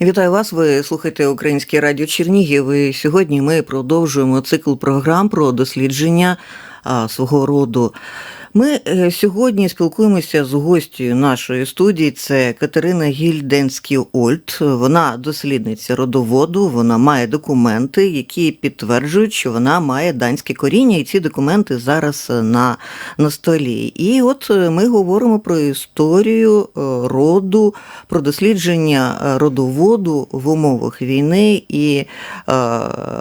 Вітаю вас. Ви слухаєте Українське радіо Чернігів. І сьогодні ми продовжуємо цикл програм про дослідження свого роду. Ми е, сьогодні спілкуємося з гостю нашої студії. Це Катерина Гільденський Ольт. Вона дослідниця родоводу. Вона має документи, які підтверджують, що вона має данське коріння, і ці документи зараз на, на столі. І от е, ми говоримо про історію е, роду, про дослідження е, родоводу в умовах війни. І е,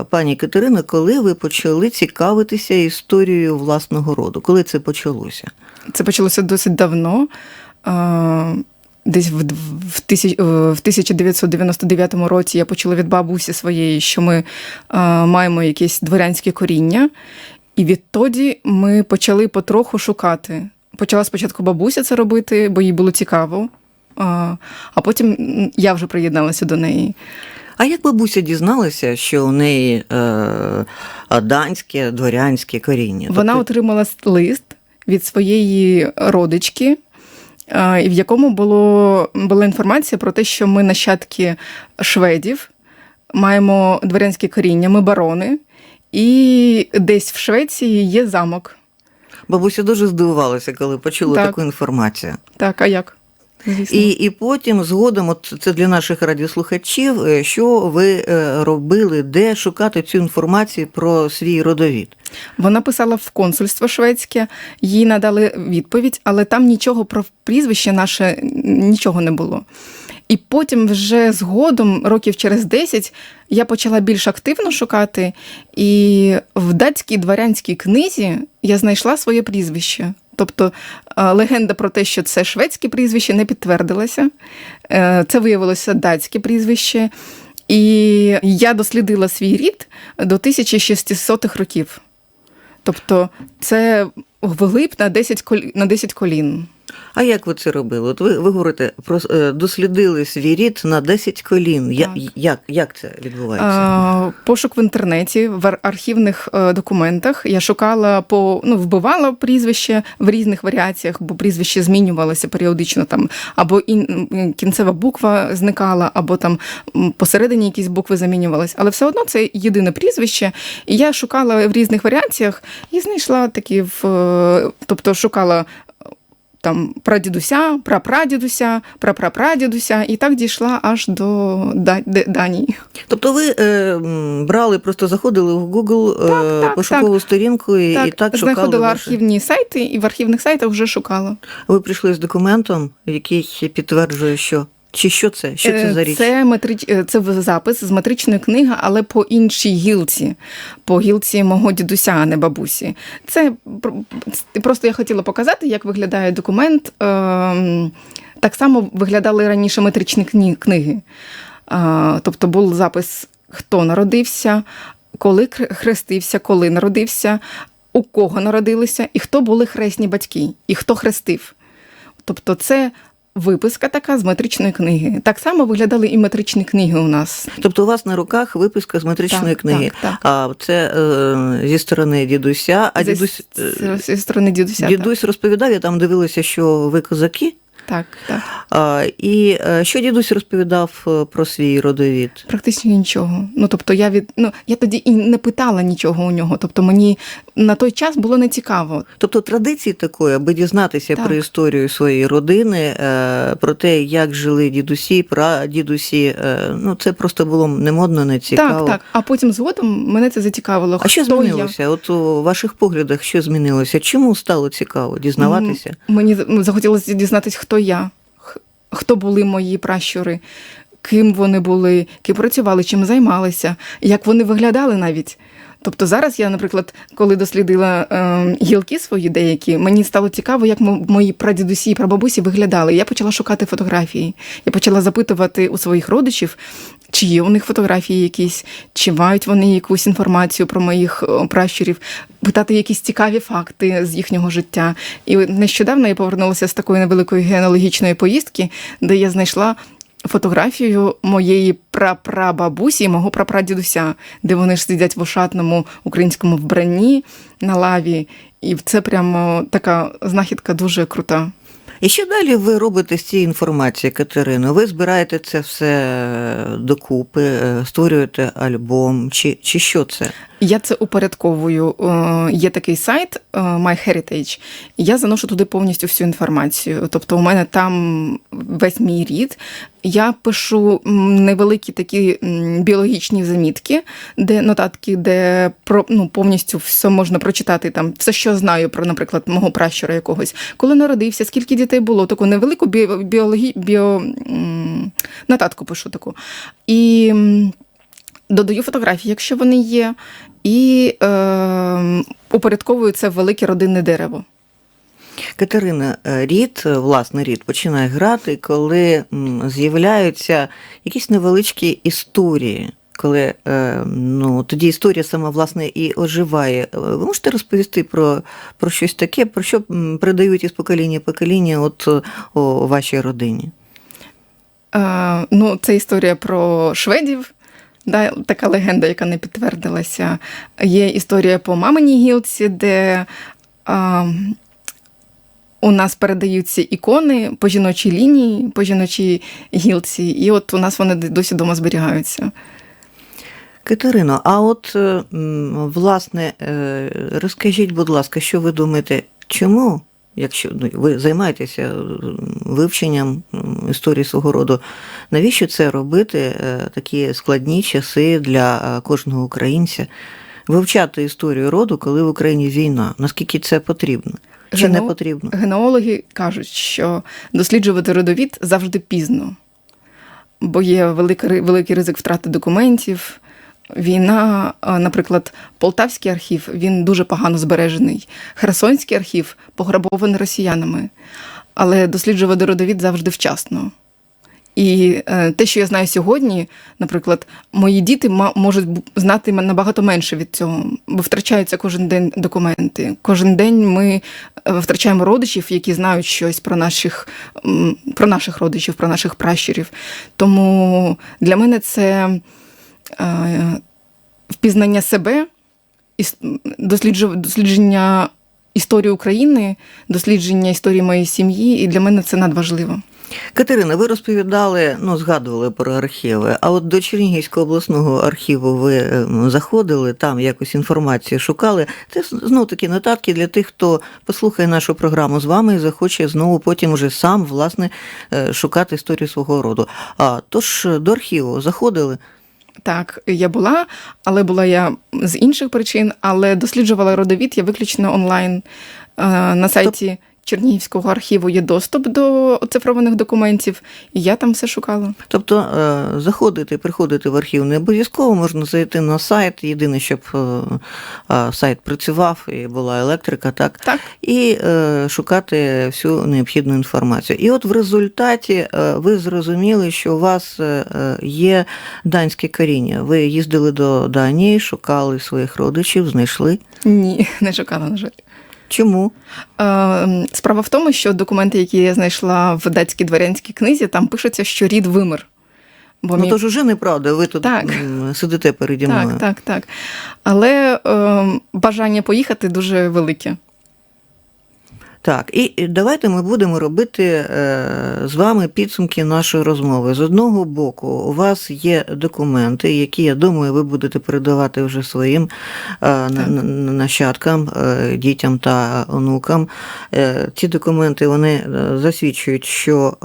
пані Катерина, коли ви почали цікавитися історією власного роду? Коли це почалося? Це почалося досить давно. Десь в, в, тисяч, в 1999 році я почула від бабусі своєї, що ми а, маємо якесь дворянське коріння, і відтоді ми почали потроху шукати. Почала спочатку бабуся це робити, бо їй було цікаво, а потім я вже приєдналася до неї. А як бабуся дізналася, що у неї е, данське дворянське коріння? Вона Тобто- отримала лист від своєї родички, і в якому було, була інформація про те, що ми нащадки шведів, маємо дворянське коріння, ми барони, і десь в Швеції є замок. Бабуся дуже здивувалася, коли почула Так. таку інформацію. Так, а як? Звісно. І, і потім згодом, от це для наших радіослухачів, е, що ви е, робили, де шукати цю інформацію про свій родовід? Вона писала в консульство шведське, їй надали відповідь, але там нічого про прізвище наше нічого не було. І потім, вже згодом, років через 10, я почала більш активно шукати, і в датській дворянській книзі я знайшла своє прізвище. Тобто е, легенда про те, що це шведське прізвище, не підтвердилася. Е, Це виявилося датське прізвище. І я дослідила свій рід до 1600-х років. Тобто це вглиб на 10 колін, на 10 колін. А як ви це робили? От ви, ви говорите, про, е, дослідили свій рід на 10 колін. Я, як, як це відбувається? А, Пошук в інтернеті, в архівних е, документах. Я шукала по ну, вбивала прізвище в різних варіаціях, бо прізвище змінювалося періодично там, або ін, кінцева буква зникала, або там посередині якісь букви замінювалися. Але все одно це єдине прізвище. І я шукала в різних варіаціях і знайшла такі в е, тобто шукала. Там прадідуся, прапрадідуся, прапрапрадідуся, і так дійшла аж до Да- Данії. Тобто ви е, брали, просто заходили в Google е, так, пошукову сторінку і і так шукали. знаходила ваші... архівні сайти, і в архівних сайтах вже шукала. Ви прийшли з документом, який підтверджує, що чи що це? Що це Е, за річ? Це, метрич... е, це запис з метричної книги, але по іншій гілці, по гілці мого дідуся, а не бабусі. Це просто я хотіла показати, як виглядає документ. Ем, Так само виглядали раніше метричні книги. Тобто був запис, хто народився, коли хрестився, коли народився, у кого народилися, і хто були хресні батьки, і хто хрестив. Тобто, це виписка така з метричної книги. Так само виглядали і метричні книги у нас. Тобто у вас на руках виписка з метричної Так, книги. так, так. А це е, зі сторони дідуся, а Зі- дідусь, е, зі сторони дідуся. дідусь розповідав, я там дивилася, що ви козаки. Так, так. І е, що дідусь розповідав е, про свій родовід? Практично нічого. Ну тобто, я від ну я тоді і не питала нічого у нього. Тобто, мені на той час було не цікаво. Тобто традиції такої, аби дізнатися Так. про історію своєї родини, е, про те, як жили дідусі, прадідусі, ну це просто було не модно, не цікаво. Так, так. А потім згодом мене це зацікавило. А що Хто я? змінилося? От у ваших поглядах що змінилося? Чому стало цікаво дізнаватися? Мені захотілося дізнатися, хто я, хто були мої пращури, ким вони були, ким працювали, чим займалися, як вони виглядали навіть. Тобто зараз я, наприклад, коли дослідила е, гілки свої деякі, мені стало цікаво, як мої прадідусі і прабабусі виглядали. Я почала шукати фотографії. Я почала запитувати у своїх родичів, чи є у них фотографії якісь, чи мають вони якусь інформацію про моїх е, пращурів, питати якісь цікаві факти з їхнього життя. І нещодавно я повернулася з такої невеликої генеалогічної поїздки, де я знайшла фотографію моєї прапрабабусі і мого прапрадідуся, де вони ж сидять в ошатному українському вбранні на лаві. І це прямо така знахідка дуже крута. І що далі ви робите з цією інформацією, Катерино? Ви збираєте це все докупи, е, створюєте альбом, чи, чи що це? Я це упорядковую. Е, Є такий сайт е, MyHeritage, я заношу туди повністю всю інформацію. Тобто, у мене там весь мій рід. Я пишу невеликі такі біологічні замітки, де нотатки, де про ну повністю все можна прочитати. Там все, що знаю про, наприклад, мого пращура якогось, коли народився, скільки дітей було, таку невелику біо, біологі, біо нотатку пишу таку. І додаю фотографії, якщо вони є, і е, упорядковую це в велике родинне дерево. Катерина, е, рід, е, власне, рід починає грати, коли з'являються якісь невеличкі історії. Коли е, ну, тоді історія сама власне і оживає. Ви можете розповісти про, про щось таке, про що передають із покоління в покоління от у вашій родині? Е, ну, це історія про шведів. Да, така легенда, яка не підтвердилася. Є історія по маминій гілці, де е, у нас передаються ікони по жіночій лінії, по жіночій гілці, і от у нас вони досі вдома зберігаються. Катерино, а от власне, е, розкажіть, будь ласка, що ви думаєте, чому, якщо ну, ви займаєтеся е, вивченням історії свого роду, навіщо це робити е, такі складні часи для е, кожного українця? Вивчати історію роду, коли в Україні війна? Наскільки це потрібно? Чи не потрібно? Генеологи кажуть, що досліджувати родовід завжди пізно, бо є великий, великий ризик втрати документів. Війна, наприклад, Полтавський архів він дуже погано збережений. Херсонський архів пограбований росіянами. Але досліджувати родовід завжди вчасно. І е, те, що я знаю сьогодні, наприклад, мої діти можуть знати набагато менше від цього, бо втрачаються кожен день документи. Кожен день ми е, втрачаємо родичів, які знають щось про наших, про наших родичів, про наших пращурів. Тому для мене це е, впізнання себе, дослідження історії України, дослідження історії моєї сім'ї, і для мене це надважливо. Катерина, ви розповідали, ну, згадували про архіви, а от до Чернігівського обласного архіву ви ем, заходили, там якось інформацію шукали. Це знов таки нотатки для тих, хто послухає нашу програму з вами і захоче знову потім уже сам власне е, шукати історію свого роду. А тож до архіву заходили. Так, я була, але була я з інших причин, але досліджувала родовід я виключно онлайн. Е, На сайті Чернігівського архіву є доступ до оцифрованих документів, і я там все шукала. Тобто е, заходити, приходити в архів не обов'язково, можна зайти на сайт. Єдине, щоб е, е, сайт працював і була електрика, так Так, і шукати всю необхідну інформацію. І от в результаті ви зрозуміли, що у вас є данське коріння. Ви їздили до Данії, шукали своїх родичів, знайшли. ні, не шукала, на жаль. Чому? Е, Справа в тому, що документи, які я знайшла в датській дворянській книзі, там пишеться, що рід вимер. Бо Ну мій- то ж уже неправда, ви тут Так. сидите переді мною. Так, так, так. Але е, бажання поїхати дуже велике. Так, і давайте ми будемо робити е, з вами підсумки нашої розмови. З одного боку, у вас є документи, які, я думаю, ви будете передавати вже своїм е, на- на- на- нащадкам, е, дітям та онукам. Ці документи вони засвідчують, що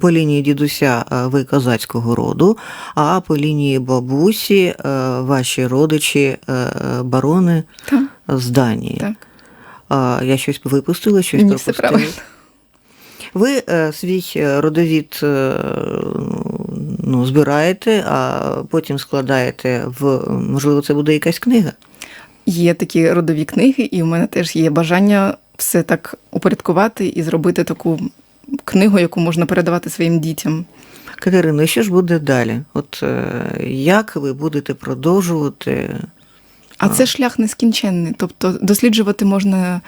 по лінії дідуся ви козацького роду, а по лінії бабусі ваші родичі барони Так, з Данії. так. Я щось випустила, щось Ні, все пропустила. правильно. Ви е, свій е, родовід е, ну, збираєте, а потім складаєте в можливо, це буде якась книга. Є такі родові книги, і у мене теж є бажання все так упорядкувати і зробити таку книгу, яку можна передавати своїм дітям. Катерино, і що ж буде далі? От як ви будете продовжувати? А це шлях нескінченний. Тобто досліджувати можна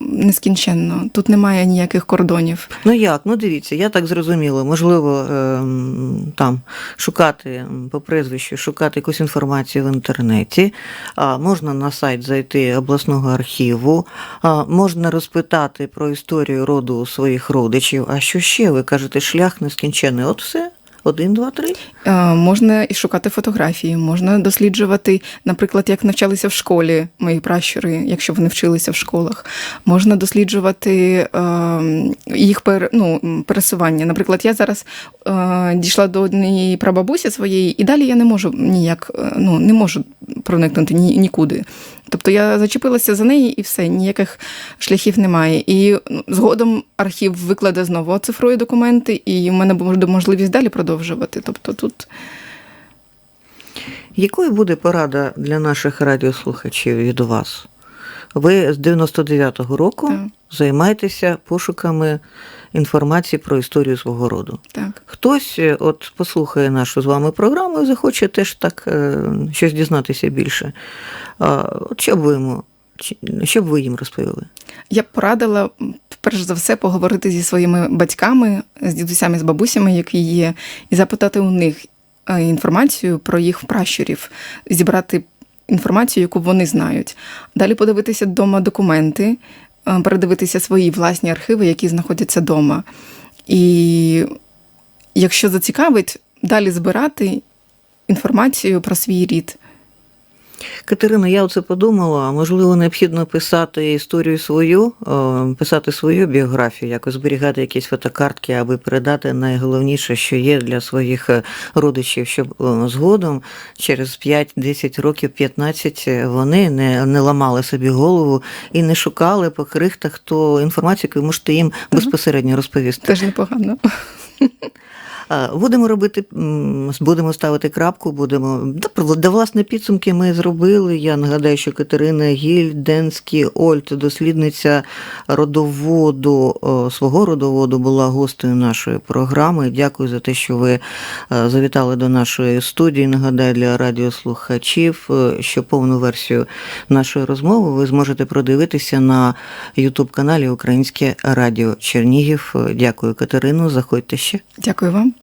нескінченно. Тут немає ніяких кордонів. Ну як? Ну дивіться, я так зрозуміла. Можливо, ем, там шукати по прізвищу, шукати якусь інформацію в інтернеті. Можна на сайт зайти обласного архіву, можна розпитати про історію роду своїх родичів. А що ще? Ви кажете, шлях нескінчений. От все. Один, два, три. Е, Можна і шукати фотографії, можна досліджувати, наприклад, як навчалися в школі мої пращури, якщо вони вчилися в школах. Можна досліджувати е, їх пер, ну, пересування. Наприклад, я зараз е, дійшла до однієї прабабусі своєї, і далі я не можу ніяк, ну, не можу проникнути ні, нікуди. Тобто я зачепилася за неї і все, ніяких шляхів немає. І ну, згодом архів викладе знову оцифрує документи, і в мене буде можливість далі продовжувати. Тобто тут Якою буде порада для наших радіослухачів від вас? Ви з 99-го року Так. займаєтеся пошуками інформації про історію свого роду. так. Хтось е, от послухає нашу з вами програму і захоче теж так е, щось дізнатися більше. От що б ви йому, що б ви їм розповіли? Я б порадила, перш за все, поговорити зі своїми батьками, з дідусями, з бабусями, які є, і запитати у них е, інформацію про їх пращурів, зібрати інформацію, яку вони знають. Далі подивитися вдома документи, е, передивитися свої власні архіви, які знаходяться вдома. І якщо зацікавить, далі збирати інформацію про свій рід. Катерина, я оце подумала, можливо, необхідно писати історію свою, е, писати свою біографію, якось зберігати якісь фотокартки, аби передати найголовніше, що є для своїх е, родичів, щоб е, згодом через 5-10 років, 15 е, вони не, не ламали собі голову і не шукали по крихтах ту інформацію, яку можете їм безпосередньо розповісти. Теж непогано. Будемо робити, будемо ставити крапку, будемо. Да, да, власне, підсумки ми зробили. Я нагадаю, що Катерина Гільденський Ольт, дослідниця родоводу, свого родоводу, була гостею нашої програми. Дякую за те, що ви е, завітали до нашої студії. Нагадаю для радіослухачів, е, що повну версію нашої розмови ви зможете продивитися на Ютуб каналі Українське Радіо Чернігів. Дякую, Катерину. Заходьте ще. Дякую вам.